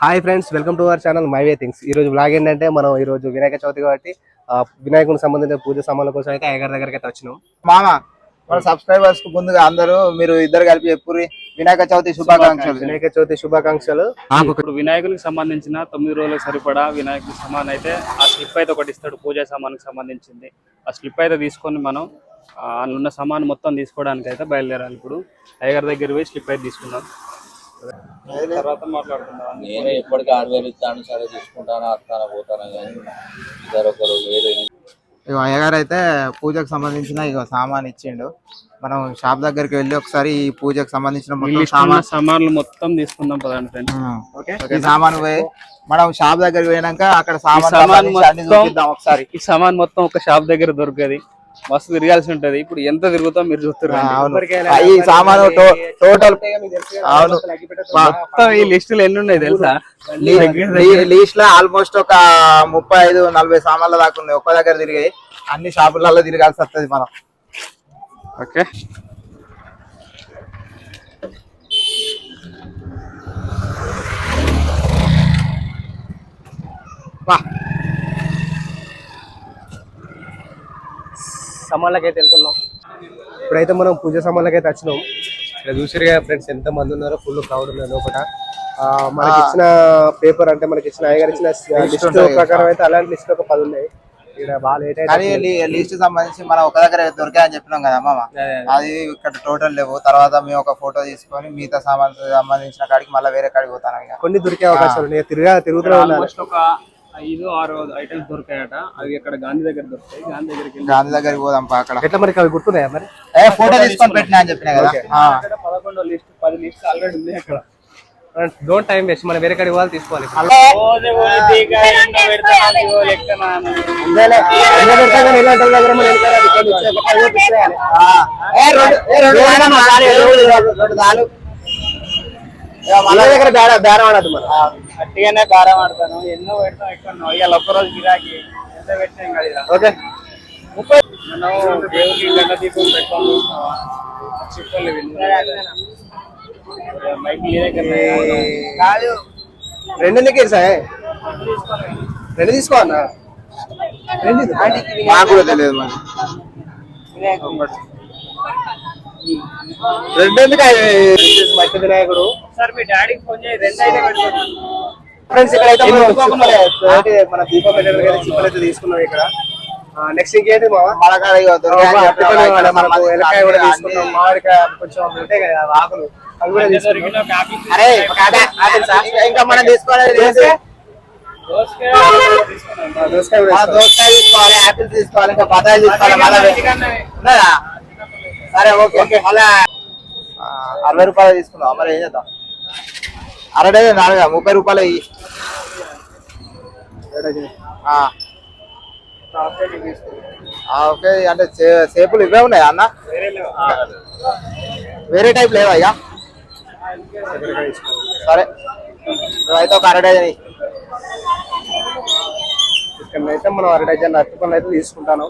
Hi friends welcome to our channel my way things ఈ రోజు blog ఏంటంటే మనం ఈ రోజు వినాయక చవితి కాబట్టి ఆ, వినాయకునికి సంబంధించిన పూజ సామాన్ల కోసం అయితే అయ్యగారి దగ్గరికి అయితే వచ్చినాం. మామ మన సబ్స్క్రైబర్స్కు ముందుగా అందరూ మీరు ఇద్దరు కలిపి చెప్పుర్రి వినాయక చవితి శుభాకాంక్షలు. వినాయక చవితి శుభాకాంక్షలు. ఇప్పుడు వినాయకునికి సంబంధించిన తొమ్మిది రోజులకు సరిపడా వినాయకునికి సమాన్ అయితే ఆ స్లిప్ అయితే ఒకటి ఇస్తాడు పూజా సామాన్కి సంబంధించింది. ఆ స్లిప్ అయితే తీసుకొని మనం ఆ, అందులో ఉన్న సామాన్ మొత్తం తీసుకోవడానికి అయితే బయలుదేరాలి ఇప్పుడు. అయ్యగారి దగ్గర పోయి స్లిప్ అయితే మాట్లాడుకుందాం నేను ఎప్పటికీ హార్డ్వేర్ ఇస్తాను సరే తీసుకుంటాను వస్తాను పోతాను కానీ ఇద్దరు ఒకరు వేరే ఇగో అయ్యగారు అయితే పూజకు సంబంధించిన ఇగో సామాన్ ఇచ్చిండు. మనం షాప్ దగ్గరికి వెళ్ళి ఒకసారి ఈ పూజకు సంబంధించిన మొత్తం సామాన్ సామాన్లు మొత్తం తీసుకుందాం పదండి ఫ్రెండ్స్. ఉమ్. ఈ సామాన్ పోయి మనం షాప్ దగ్గరికి పోయినాక అక్కడ సామాన్ ఒకసారి. ఈ సామాన్ మొత్తం ఒక షాప్ దగ్గర దొరకది. మస్తు తిరగాల్సి ఉంటది. ఇప్పుడు ఎంత తిరుగుతాం మీరు చూస్తున్నారు ఈ సామాను టో- టోటల్ అవును. మొత్తం ఈ లిస్టులు ఎన్ని ఉన్నాయి తెలుసా? లీస్ట్లో ఆల్మోస్ట్ ఒక ముప్పై ఐదు నలభై సామాన్ల దాకా ఉన్నాయి. ఒక్క దగ్గర తిరిగాయి. అన్ని షాపులలో తిరగాల్సి వస్తుంది మనం. ఓకే. సామాన్లకి అయితే వెళ్తున్నాం. ఇప్పుడైతే మనం పూజ సామాన్లకి అయితే వచ్చినాం. ఇక్కడ చూసిరుగా ఫ్రెండ్స్ ఎంత మంది ఉన్నారో ఫుల్ క్రౌడ్ ఉన్నారు లోపల మనకి ఇచ్చిన పేపర్ అంటే మనకి ఇచ్చిన అయ్యగారు ఇచ్చిన లిస్ట్. ప్రకారం అయితే అలాంటి లిస్ట్ ఒక పది ఉన్నాయి. కానీ లీస్ట్ సంబంధించి మనం ఒక దగ్గర దొరికాయని చెప్పినాం కదా మామ. అది ఇక్కడ టోటల్ లేవు. తర్వాత మేము ఒక ఫోటో తీసుకొని మిగతా సామాన్ సంబంధించిన కాడికి మళ్ళీ వేరే కాడికి పోతాను ఇక. కొన్ని దొరికే అవకాశాలు ఉన్నాయి. తిరగా ఐదు ఆరు ఐటమ్స్ దొరికాయట అవి ఇక్కడ గాంధీ దగ్గర దొరుకుతాయి గాంధీ దగ్గరికి గాంధీ దగ్గరికి పోదాం పా అక్కడ ఎట్లా మరి అవి గుర్తున్నాయా మరి ఏ ఫోటో తీసుకొని పెట్టినా అని చెప్పినా కదా పదకొండో లిస్ట్ పది లిస్ట్ ఆల్రెడీ ఉంది అక్కడ డోంట్ టైం వేస్ట్ మనం వేరే కాడికి పోవాలి తీసుకోవాలి దగ్గర దగ్గర బేరం ఆడద్దు మనం గట్టిగానే బేరం ఆడతాను. ఎన్నో పెడతాం ఎక్కడ ఇవాళ ఒక్కరోజు గిరాకీ. ఎంత పెట్టాం కదా. ఓకే. మనం దేవుడికి గంట దీపం పెట్టాం చిప్పలు కాదు. రెండు ఎందుకు ఇరుసాయ్ రెండు తీసుకో అన్న రెండు ఇది. నాకు కూడా తెలియదు మరి. రెండు ఎందుకు మట్టి వినాయకుడు సార్ మీ డాడీకి ఫోన్ చేసి రెండు అయితే పెట్టుకోండి ఫ్రెండ్స్ ఇక్కడ అయితే మనం దీపం పెట్టడానికి అయితే చిప్పలు అయితే తీసుకున్నాం ఇక్కడ. నెక్స్ట్ ఇంకేంటి మన కాడ తీసుకున్నాం మామిడికాయ కొంచెం ఉంటాయి కదా ఆకులు. అవి కూడా తీసుకున్నాం ఆపిల్ ఇంకా- ఇంకా మనం తీసుకోవాలి? దోసకాయ తీసుకోవాలి. దోసకాయ తీసుకోవాలి ఇంకా తీసుకోవాలి మళ్ళా? సరే ఓకే. మళ్ళా ఆ, అరవై రూపాయలు తీసుకుందాం. మరి ఏం చేద్దాం? అరవై నాలుగు? ముప్పై రూపాయలు ఓకే అంటే సేపులు ఇవే ఉన్నాయి అన్న? వేరే టైప్ లేవా ఇక? సరే. అయితే ఒక అర డజన్ ఇయ్యి. ఇక్కడ అయితే మనం అర డజన్ అరటిపళ్ళు అయితే తీసుకుంటాను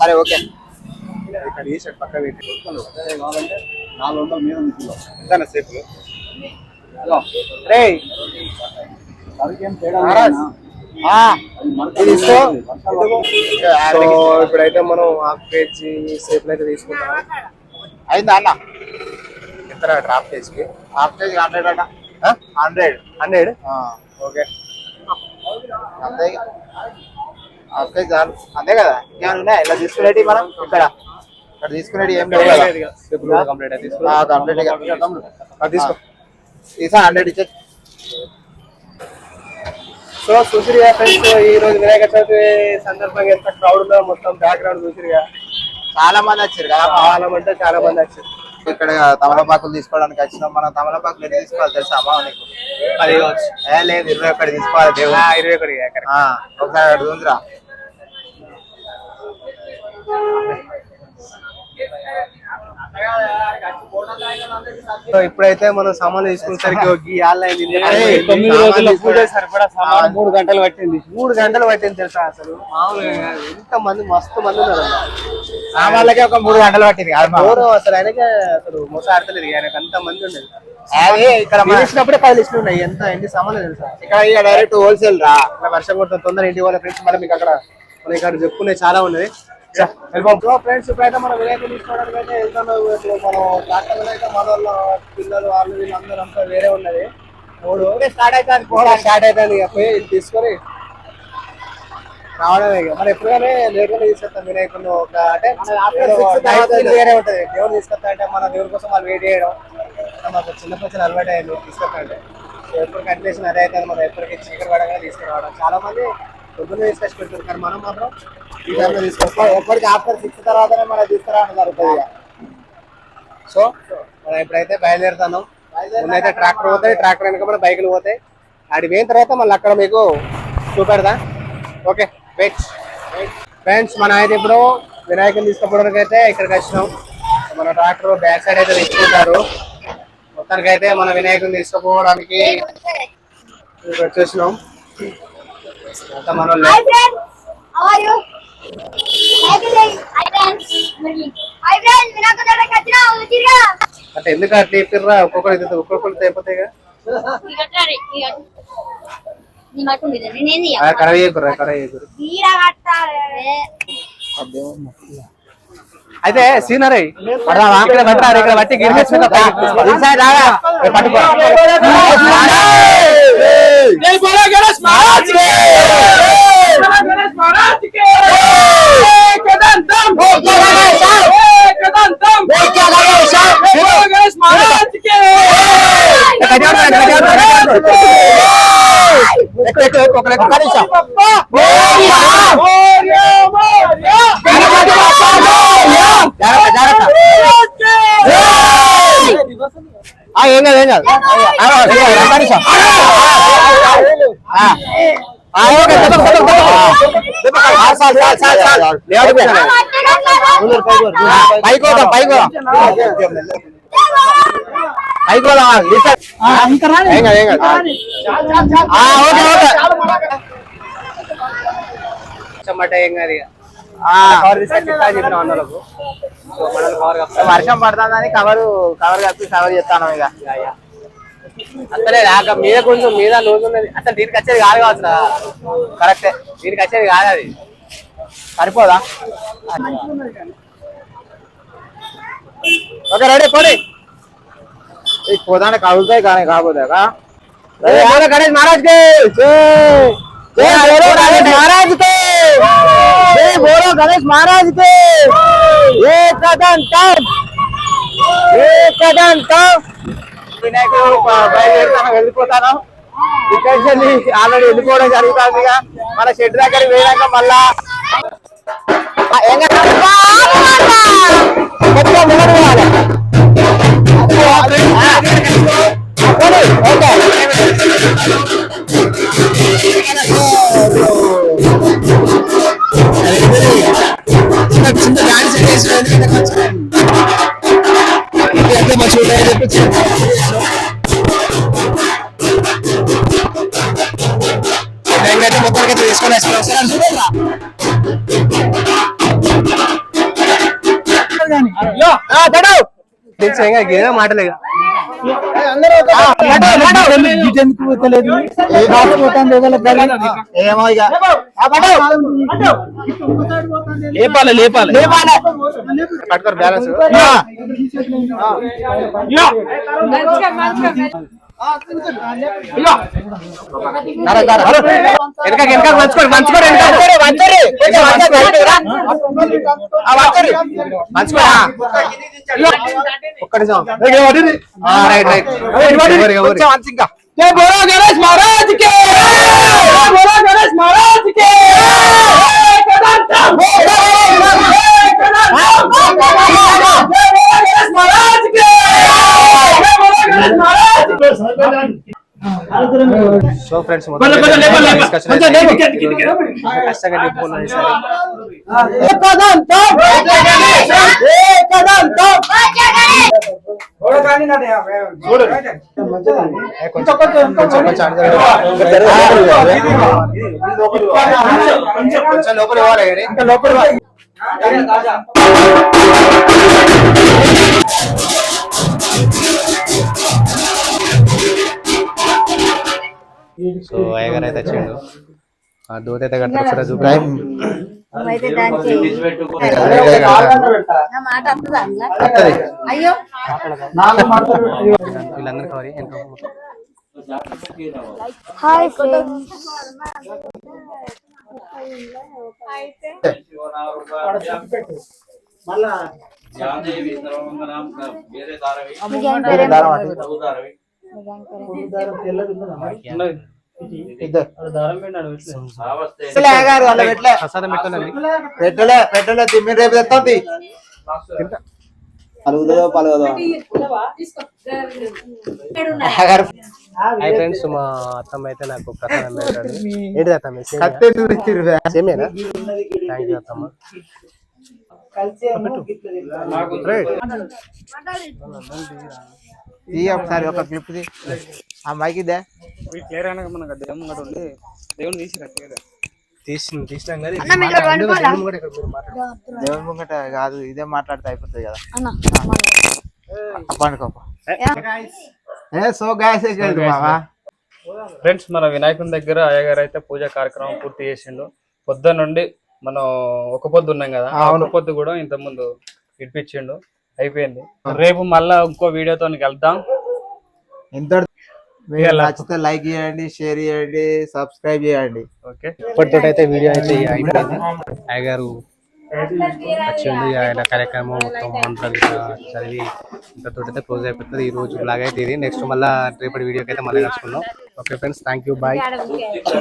సరే ఓకే. ఇక్కడ ఈ సైడ్ పక్క పెట్టి నాలుగు వందల మీద సేపులు. రేయ్. సో ఇప్పుడైతే మనం హాఫ్ కేజీ సేపులు అయితే తీసుకుంటాం. అయిందా అన్న? ఎంత డ్రాప్ కేజీకి? హాఫ్ కేజీ హండ్రెడ్ అన్న. హండ్రెడ్. హండ్రెడ్? ఓకే. అంతే. హాఫ్ కేజీ చాలు. అంతే కదా? ఇంకేమైనా ఉన్నాయా? ఇలా తీసుకునేటి మనం? ఇక్కడ. ఇక్కడ తీసుకునేటి ఏం సేపులు కంప్లీట్ కంప్లీట్ తీసుకో. తీసా హండ్రెడ్ ఇచ్చే సో చూసిరిగా ఫ్రెండ్స్ ఈ రోజు వినాయక చవితి సందర్భంగా ఎంత క్రౌడ్ ఉందో మొత్తం బ్యాక్గ్రౌండ్ చూసిరిగా చాలా మంది వచ్చారు కదా. చాలా అంటే చాలా మంది వచ్చారు. ఇక్కడ తమలపాకులు తీసుకోవడానికి వచ్చినాం. మనం తమలపాకులు ఎన్ని తీసుకోవాలి తెలుసా అమ్మా నీకు? పది ఏ లేదు ఇరవై ఒకటి తీసుకోవాలి దేవుడు. ఇరవై ఒకటి ఒకసారి అటు ఉందిరా సో ఇప్పుడైతే మనం సామాన్లు తీసుకునేసరికి ఒక తొమ్మిది రోజుల పూజ. సరిపడా సామాన్ మూడు గంటలు పట్టింది మూడు గంటలు పట్టింది తెలుసా అసలు మామూలుగా. ఎంత మంది మస్తు మంది ఉన్నారు. సామాన్లకే ఒక మూడు గంటలు పట్టింది. గౌరవం అసలు ఆయనకే అసలు మోస ఆడతలేదు ఆయనకు అంత మంది ఉండేది అది ఇక్కడ మన- పది లిస్టులు ఉన్నాయి ఎంత ఎన్ని సామాన్లు తెలుసా ఇక్కడ ఇక డైరెక్ట్ హోల్సేల్ రా వర్షం కొడుతుంది తొందర ఇంటి వాళ్ళ ఫ్రెండ్స్ మళ్ళీ మీకు అక్కడ మన ఇక్కడ చెప్పుకునే చాలా ఉన్నది ఫ్రెండ్స్ ఇప్పుడైతే మనం వినాయకుడు తీసుకోవడానికి అయితే ఇప్పుడు మనం ట్రాక్టర్ అయితే మన వాళ్ళ పిల్లలు వాళ్ళు వీళ్ళందరూ అంతా వేరే ఉన్నది. మూడు. స్టార్ట్ అవుతుంది పోవడం స్టార్ట్ అవుతుంది ఇక. పోయి తీసుకొని రావడమే ఇక. మరి ఎప్పుడుగానే లేకుండా తీసుకొస్తాం వినాయకుడిని ఒక అంటే వేరే ఉంటది. దేవుడు అంటే మన దేవుడి కోసం వాళ్ళు వెయిట్ చేయడం. మాకు చిన్నప్పటి నుంచి అలవాటు అయ్యింది తీసుకొస్తా అంటే. ఎప్పుడు కంటిన్యూషన్ అదే అవుతుంది మనం ఎప్పటికీ చీకటి పడగానే తీసుకురావడం. చాలా మంది పొద్దున్నే తీసుకొచ్చి పెడతారు కానీ మనం మాత్రం ఈ టైంలో తీసుకొస్తాం ఎప్పటికి ఆఫ్టర్ సిక్స్ తర్వాతనే మనం తీసుకురావడం జరుగుతుంది ఇక. సో మనం ఇప్పుడైతే బయలుదేరుతాను ముందైతే ట్రాక్టర్ పోతాయి. ట్రాక్టర్ వెనుక మన బైకులు పోతాయి. ఆడి పోయిన తర్వాత మళ్ళీ అక్కడ మీకు చూపెడదా ఓకే వెయిట్ ఫ్రెండ్స్ మనం అయితే ఇప్పుడు వినాయకుని తీసుకోవడానికి అయితే ఇక్కడికి వచ్చినాం. మన ట్రాక్టర్ బ్యాక్ సైడ్ అయితే తీసుకుంటారు. మొత్తానికి అయితే మన వినాయకుని తీసుకుపోవడానికి ఇక్కడ వచ్చేసినాం friends, వినాయక చవితికి వచ్చినా వచ్చిరుగా? అంటే ఎందుకు అట్లా చెప్పిర్రా? ఒక్కొక్కరు ఒక్కొక్కరు అయిపోతాయి ఇక కట్టాలి, ఇక. నీ పట్టు మీద, నేనేం చెయ్య? కరవ కట్టాలి. అయితే సీనరీ. ఇక్కడ పట్టారు ఇక్కడ బట్టి ఈసారి రాగా పట్టుకో ఏం కాదు ఏం కాదు ఆ, ఇక, ఒక్క నిమిషం. ఆ. ఆ, ఓకే, తప్పక, తప్పక, తప్పక. ఆ, చాలు, చాలు, చాలు, చాలు. లేవడు పే. ఆ, పైకి పోదాం పైకి పోదాం పైకి పోదాం ఆ, లిఫ్ట్. ఏం కాదు ఏం కాదు ఆ, ఓకే ఏం కాదు ఇక వర్షం పడుతుందని కవర్ కవర్ కప్పి కవర్ చేస్తాను ఇక అసలే రాక మీద కొంచెం మీద లోతు ఉన్నది అసలు దీనికి వచ్చేది కాదు కావచ్చురా కరెక్టే దీనికి వచ్చేది కాదు అది సరిపోదా ఓకే రెడీ పోనీ ఈ పోదాన్ని కలుగుతాయి కానీ కాకపోతే గణేష్ మహారాజ్కి జై బోలో గణేష్ మహారాజ్ జై బోలో గణేష్ మహారాజ్కి ఏ ఏ వినాయకుడు బయలుదేరుతాను వెళ్ళిపోతాను. ఇక్కడి ఆల్రెడీ వెళ్ళిపోవడం జరుగుతుంది మన షెడ్ దగ్గర పోయినాక మళ్ళా ఆ, తడు. తెలుసు ఏం కాదు ఏదో మాటలే ఇక. ఆ, తడు, తడు. ఏమో ఇక ఆ, తడు. లేపాలి లేపాలి లేపాలే. పట్టుకోరు బ్యాలెన్స్ ఆ. నర, మంచుకోరు మంచుకోరు జై బోలో గణేష్ మహారాజ్ బోలో గణేష్ మహారాజ్ సో ఫ్రెండ్స్ కొంచెం, కొంచెం లేపాలి, లేపాలి. సో అయ్యగారు అయితే వచ్చిండు. ఆ దోత అయితే కట్టారు వీళ్ళందరూ కవర్ ఎంత హాయ్ జాందేవి సర్వమంగళం వేరే దారవి దారవి గ్యాంగ్ పెట్టలే. పెట్టలే. పెట్టలే తిమ్మి రేపు తెస్తుంది పలుగుదో పలుగుదో హాయ్ ఫ్రెండ్స్ మా అత్తమ్మ అయితే నాకు ప్రసాదం పెట్టాడు ఏంటిది అత్తమ్మ? కత్తి చూపించారు సేమేనా థ్యాంక్ యూ అత్తమ్మ. రైట్ ఈ ఒకసారి ఒక క్లిప్ ఆ మైక్ ఇదే. క్లియర్ మనకు దేవుని తీసిరా క్లియర్ తీసి తీసినాం కానీ? దేవుని కూడా ముంగట కాదు ఇదే మాట్లాడితే అయిపోతుంది కదా. అన్న పండుకోప ఏ? సో గాయస్ ఫ్రెండ్స్ మన వినాయకుని దగ్గర అయ్యగారు అయితే పూజ కార్యక్రమం పూర్తి చేసిండు. పొద్దున్న నుండి మనం ఒక పొద్దు ఉన్నాం కదా ఆ ఒక పొద్దు కూడా ఇంత ముందు ఇడిపించిండు. అయిపోయింది. రేపు మళ్ళా ఇంకో వీడియోతో కలుద్దాం. ఎంత మీకు నచ్చితే లైక్ చేయండి షేర్ చేయండి సబ్స్క్రైబ్ చేయండి. ఓకే. ఇప్పటితో అయితే వీడియో అయితే అయిపోయింది. అయ్యగారు వచ్చింది ఆయన కార్యక్రమం మొత్తం మంత్రాలు చదివి ఇంతతో అయితే క్లోజ్ అయిపోతుంది. ఈ రోజు లాగా అయితే ఇది. నెక్స్ట్ మళ్ళీ రేపటి వీడియోకి అయితే మళ్ళీ కలుసుకుందాం. Okay friends thank you bye